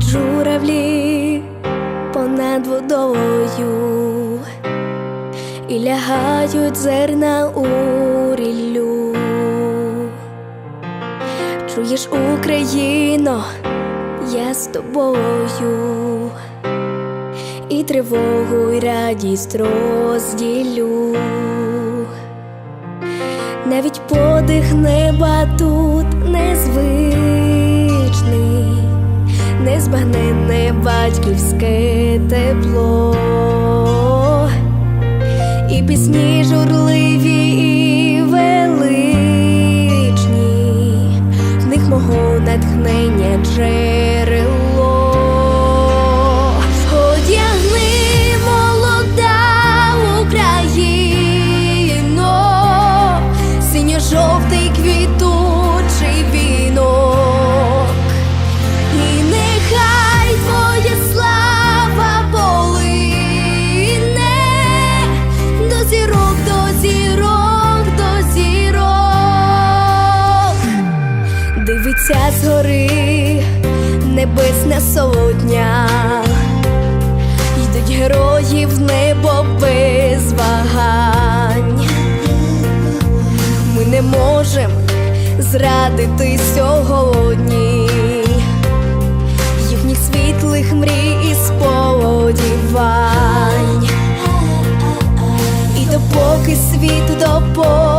кораблі понад водою і лягають зерна у ріллю. Чуєш, Україно, я з тобою, і тривогу, і радість розділю. Навіть подих неба незбагненне батьківське тепло, і пісні журливі і величні, в них мого натхнення джерело. Дивиться згори небесна сотня, йдуть герої в небо без вагань. Ми не можем зрадити сьогодні їхніх світлих мрій і сподівань. І допоки світ допоки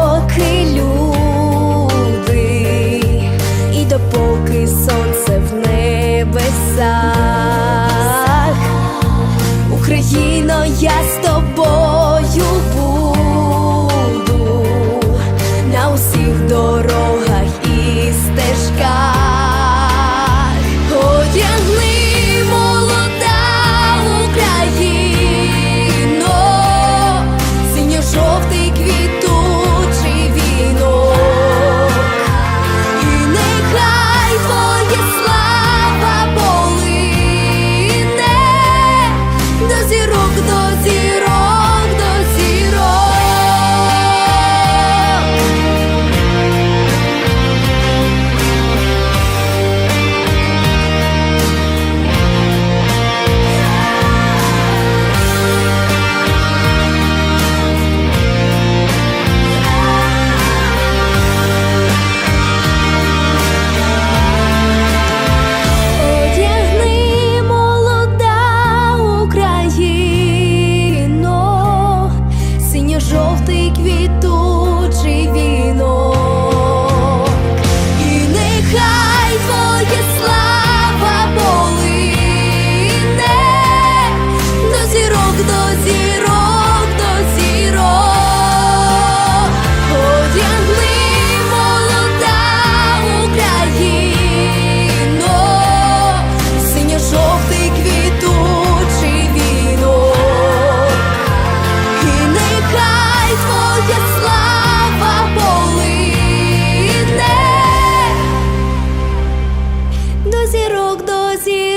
see